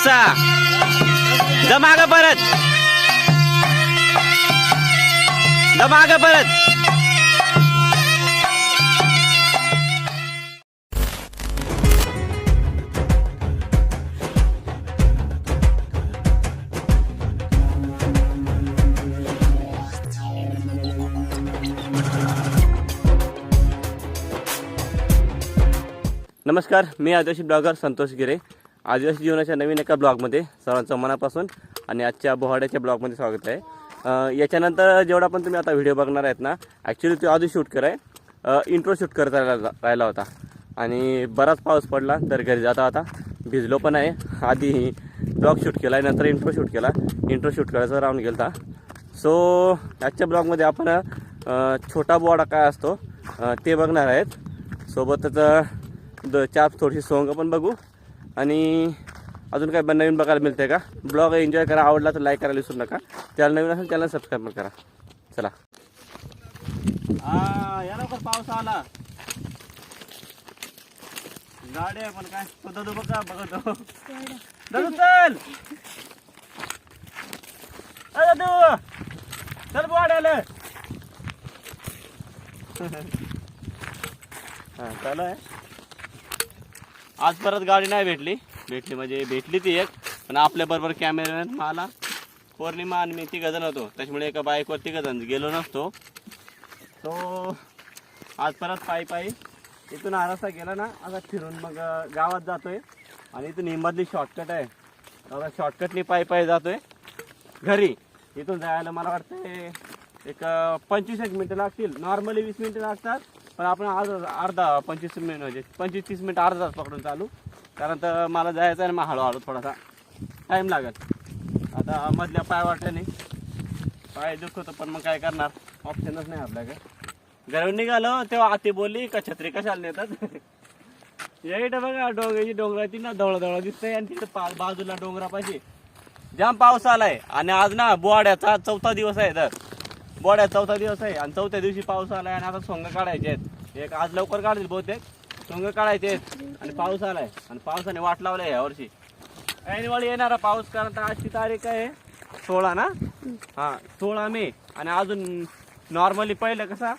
असा. दमाग परत. दमाग परत. नमस्कार मी आदिवासी ब्लॉगर संतोष गिरे. आदिवासी जीवनाच्या नवीन एका ब्लॉगमध्ये सर्वांचं मनापासून आणि आजच्या बोहाड्याच्या ब्लॉगमध्ये स्वागत आहे. याच्यानंतर जेवढा पण तुम्ही आता व्हिडिओ बघणार आहेत ना ॲक्च्युली तो आधी शूट कराय इंट्रो शूट करत राहिला राहिला होता. आणि बराच पाऊस पडला तर घरी जाता आता भिजलो पण आहे. आधी ब्लॉग शूट केला आहे नंतर इंट्रो शूट केला. इंट्रो शूट करायचा राहून गेला सो आजच्या ब्लॉगमध्ये आपण छोटा बोवाडा काय असतो ते बघणार आहेत. सोबतच द चाप थोडीशी सोंग पण बघू. आणि अजून काय नवीन बघायला मिळते का? ब्लॉग एन्जॉय करा. आवडला तर लाईक करायला विसरू नका. त्याला नवीन असेल त्याला सबस्क्राईब पण करा. चला. या पाऊस आला. गाडी आहे पण काय? तो दादू बघा बघतो. दादू चल! दादू! चल बोर्ड आलं हा चालू आहे. आज परत गाडी नाही भेटली. भेटली म्हणजे भेटली ती एक पण आपल्या बरोबर कॅमेरामॅन मला पौर्णिमा आणि मी तिघ जण होतो. त्याच्यामुळे एका बाईकवर तिघ जण गेलो नसतो. तो आज परत पायी पायी इथून आरासा गेला ना आता फिरून मग गावात जातोय. आणि इथून हिंबातली शॉर्टकट आहे. आता शॉर्टकटनी पायी पायी जातोय. घरी. इथून जायला मला वाटतं एक पंचवीस एक मिनटं लागतील. नॉर्मली वीस मिनटं लागतात. पण आपण आज अर्धा पंचवीस मिनिट म्हणजे पंचवीस तीस मिनिट अर्धा तास पकडून चालू. कारण तर मला जायचं आहे ना मग हळूहळू थोडासा. टाईम लागेल. आता मधल्या पाय वाट्याने पाय दुखतो पण मग काय करणार? ऑप्शनच नाही आपल्याकडे घरून निघालो तेव्हा आती बोलली का छत्री कशाला नेतात? येईट बघा डोंगराची डोंगराची ना धवळ दवळ दिसतंय आणि तिथे पा बाजूला डोंगरापाशी. जाम पाऊस आलाय. आणि आज ना बोवाड्याचा चौथा दिवस आहे तर बोड्या चौथा दिवस आहे आणि चौथ्या दिवशी पाऊस आलाय आणि आता सोंग काढायचे आहेत. एक आज लवकर काढतील बहुतेक. सोंग काढायचे आहेत आणि पाऊस आलाय. आणि पावसाने वाट लावलाय या वर्षी. ऐनवेळी येणारा पाऊस कारण तर आजची तारीख आहे सोळा ना? हा सोळा मे. आणि अजून नॉर्मली पहिलं कसा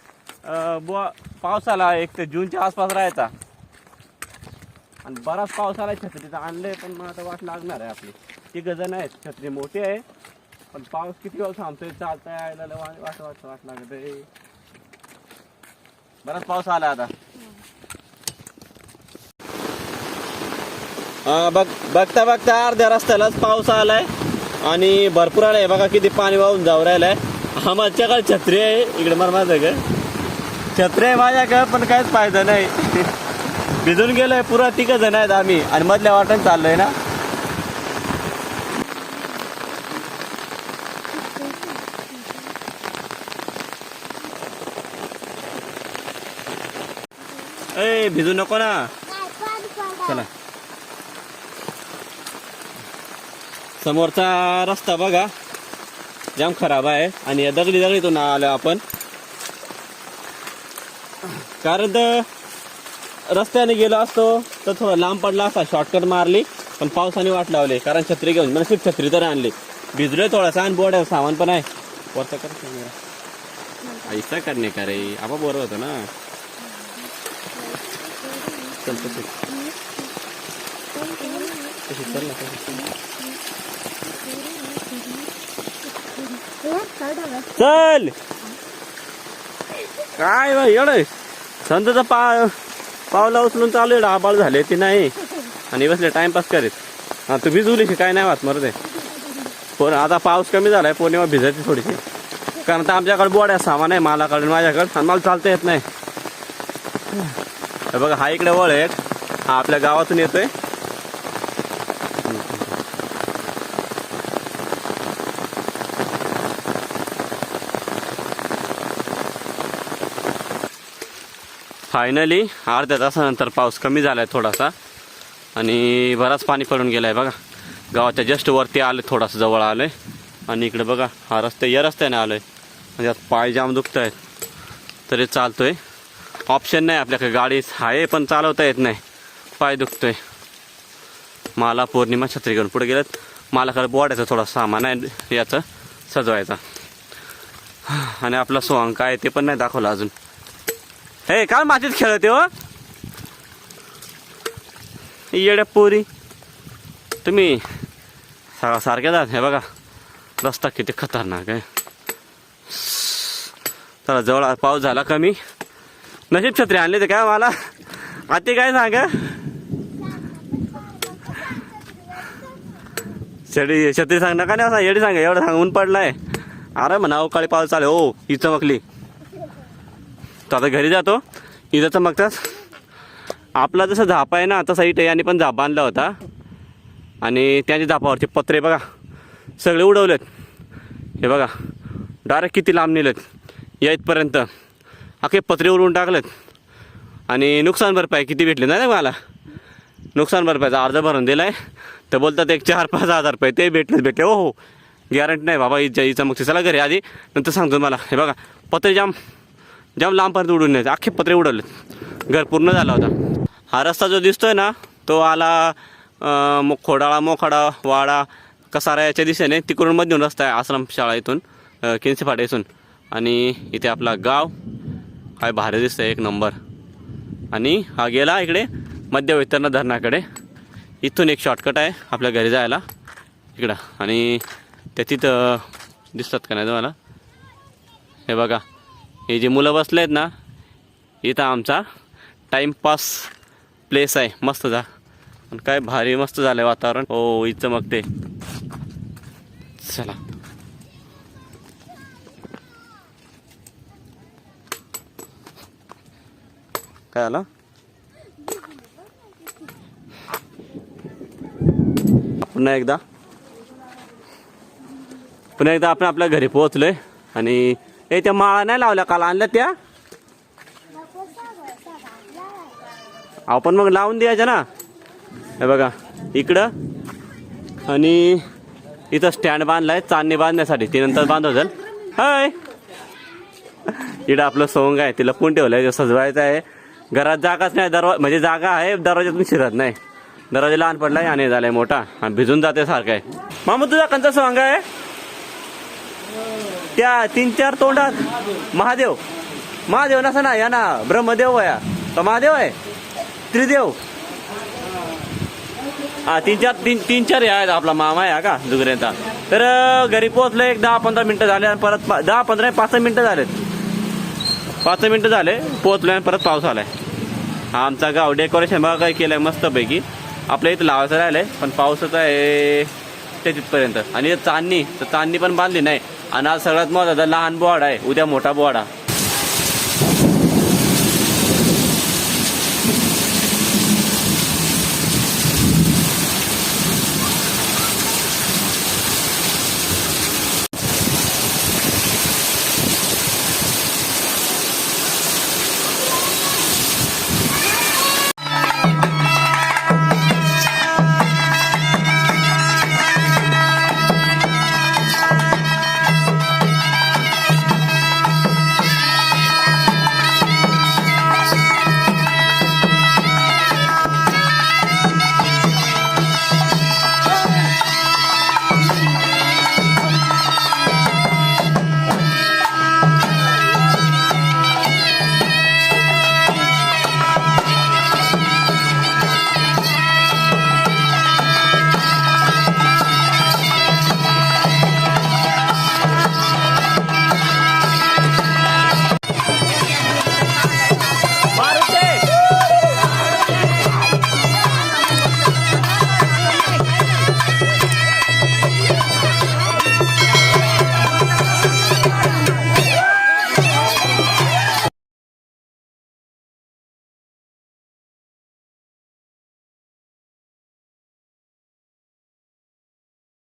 अं, बुवा पावसाला एक ते जूनच्या आसपास राहायचा. आणि बराच पाऊस आला छत्रीचा. आणलंय पण मग आता वाट लागणार आहे आपली. ती गजन आहेत. छत्री मोठी आहे. पण पाऊस किती वेळ थांबतोय? चालता यायला लय वाट वाट वाट वाट लागत. आहे बराच पाऊस आला आता. हा, बघ बघता बघता अर्ध्या रस्त्यालाच पाऊस आलाय. आणि भरपूर आलाय. बघा किती पाणी वाहून जाऊ राहिलाय. माझ्याकडे छत्री आहे. इकडे मला माझं ग छत्री आहे माझ्याकडे पण काहीच फायदा नाही. भिजून गेलोय. पुरा तिघ जण आहेत आम्ही. आणि मधल्या वाटण चाललोय ना. ए भिजू नको ना चला समोरचा रस्ता बघा. जाम खराब आहे. आणि या दगडी दगडीतून आलो आपण. कारण तर रस्त्याने गेलो असतो तर थोडं लांब पडला असा शॉर्टकट मारली पण पावसाने वाट लावली. कारण छत्री घेऊन म्हणजे छत्री तर आणली. भिजलोय थोडासा आणि बोर्ड सामान पण आहे. वरचा कर. नाही ऐसा करणे का रे? आपा बरोबर होतं ना. चल तशी तशी चल ना तशी चल. काय बा एवढं संतचा पा पावला उचलून चालू आहे आबाळ झाले ते नाही. आणि बसले टाइमपास करीत. हा तू भिजवली की काय नाही वाच मरते पण आता पाऊस कमी झालाय पौर्णिमा भिजायची थोडीशी. कारण तर आमच्याकडे बोड्या सामान आहे मालाकडे माझ्याकडे आणि मला चालता येत नाही. बघा हा इकडे वळ आहे. एक. हा आपल्या गावातून येतोय. फायनली अर्ध्या तासानंतर पाऊस कमी झालाय थोडासा. आणि बराच पाणी पडून गेलाय बघा. गावाच्या जस्ट वरती आले थोडासा जवळ आलोय. आणि इकडे बघा हा रस्ता या रस्त्याने आलोय. म्हणजे यात पाय जाम दुखत आहेत तरी चालतोय. ऑप्शन नाही आपल्याकडे. गाडी आहे पण चालवता येत नाही. पाय दुखतोय. माला पौर्णिमा छत्री घेऊन पुढे गेलेत माला खरं बोर्डाचं थोडं सामान आहे. याचं सजवायचं. आणि आपला सोहंग काय ते पण नाही दाखवलं अजून. हे काय मातीत खेळते हो? येड्या पोरी. तुम्ही सा सारखे जात. हे बघा. रस्ता किती खतरनाक आहे. चला जवळ पाऊस झाला कमी. नशीब छत्री आणली तर काय मला? आता काय सांगा छत्री छत्री सांग नका नाही सांग येडी सांगा एवढं सांग ऊन पडलाय. अरे म्हणा अवकाळी पाऊस चालेल हो ही चमकली तो आता घरी जातो. इथं चमकताच आपला जसं झापा आहे ना तसा इथे याने पण झाप बांधला होता. आणि त्यांच्या झापावरचे पत्रे बघा. सगळे उडवलेत. हे बघा. डायरेक्ट किती लांब नेलेत. या इथपर्यंत. अखे पत्रे उडवून टाकलेत. आणि नुकसान भरपाई किती भेटले नाही मला नुकसान भरपाईचा अर्ज भरून दिला आहे तर बोलतात एक चार पाच हजार रुपये ते भेटलेच भेटले. हो हो. गॅरंटी नाही बाबा हिच्या हिचा मग चला घरी आधी. नंतर सांगतो मला हे बघा पत्रे जाम जाम लांबपर्यंत उडून नाही अख्खे पत्रे उडवलेत. घर पूर्ण झाला होता. हा रस्ता जो दिसतोय ना तो आला मो खोडाळा मोखाडा वाडा कसारा याच्या दिशेने तिकडून मधून रस्ता आहे. आश्रम शाळा इथून अं, फाटा इथून. आणि इथे आपला गाव काय भारी दिसतं एक नंबर. आणि हा गेला इकडे मध्य वितरण धरणाकडे. इथून एक शॉर्टकट आहे आपल्या घरी जायला. इकडं. आणि त्या तिथं दिसतात का नाही तुम्हाला? हे बघा. हे जे मुलं बसले आहेत ना इथं आमचा टाईमपास प्लेस आहे. मस्त जा. आणि काय भारी मस्त झालंय वातावरण. हो इथं मग ते. चला. काय आलं? पुन्हा एकदा. पुन्हा एकदा आपण आपल्या घरी पोहोचलोय आणि ए त्या माळा नाही लावल्या काल? आणल्या त्या? आपण मग लावून द्यायच्या ना. हे बघा इकडं आणि इथं स्टँड बांधलाय चांदणी बांधण्यासाठी. ते नंतर बांधव जाईल हाय. इकडं आपलं सोंग आहे तिला पण ठेवलंय? सजवायचं आहे. घरात जागाच नाही दरवा म्हणजे जागा आहे दरवाज्यातून शिरत नाही. दरवाजा लहान पडलाय आणि झालाय मोठा. आणि भिजून जाते सारखं आहे. मामा तुझा कंचा सोंग आहे? त्या तीन चार तोंडात. महादेव. महादेव नसा ना या ना. ब्रह्मदेव या का महादेव आहे? त्रिदेव. हा तीन चार तीन तीन चार आहेत आपला मामा आहे का? दुगऱ्यांचा. तर घरी पोहोचलं एक दहा पंधरा मिनटं झाले आणि परत दहा पंधरा पाच मिनटं झालेत. पाच मिनटं झाले पोहोचलो आणि परत पाऊस आलाय. हा आमचा गाव डेकोरेशन बघा काय केलंय मस्तपैकी. आपल्या इथं लावायचं राहिलंय पण पावसाचं आहे ते तिथपर्यंत आणि चांदणी तर चांदणी पण बांधली नाही. आणि आज सगळ्यात महत्त्वाचा लहान बोवाडा आहे उद्या मोठा बोवाडा.